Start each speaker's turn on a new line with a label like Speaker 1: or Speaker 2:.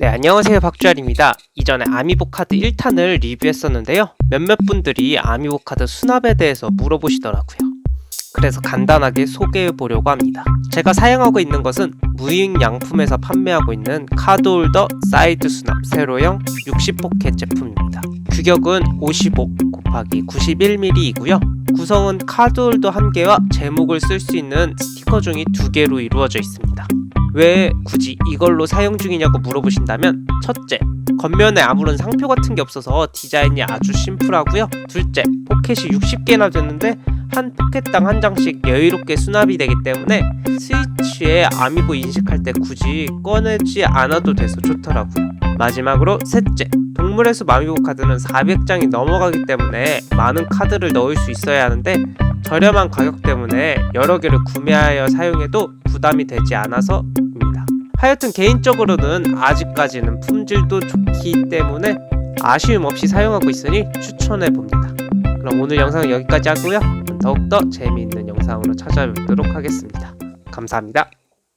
Speaker 1: 네, 안녕하세요. 박주알입니다. 이전에 아미보 카드 1탄을 리뷰했었는데요. 몇몇 분들이 아미보 카드 수납에 대해서 물어보시더라고요. 그래서 간단하게 소개해 보려고 합니다. 제가 사용하고 있는 것은 무인 양품에서 판매하고 있는 카드홀더 사이드 수납 세로형 60포켓 제품입니다. 규격은 55 곱하기 91mm이고요. 구성은 카드홀더 1개와 제목을 쓸 수 있는 스티커 종이 2개로 이루어져 있습니다. 왜 굳이 이걸로 사용 중이냐고 물어보신다면 첫째, 겉면에 아무런 상표 같은 게 없어서 디자인이 아주 심플하고요. 둘째, 포켓이 60개나 됐는데 한 포켓당 한 장씩 여유롭게 수납이 되기 때문에 스위치에 아미보 인식할 때 굳이 꺼내지 않아도 돼서 좋더라고요. 마지막으로 셋째, 동물의 숲 아미보 카드는 400장이 넘어가기 때문에 많은 카드를 넣을 수 있어야 하는데 저렴한 가격 때문에 여러 개를 구매하여 사용해도 부담이 되지 않아서입니다. 하여튼 개인적으로는 아직까지는 품질도 좋기 때문에 아쉬움 없이 사용하고 있으니 추천해 봅니다. 그럼 오늘 영상은 여기까지 하고요. 더욱더 재미있는 영상으로 찾아뵙도록 하겠습니다. 감사합니다.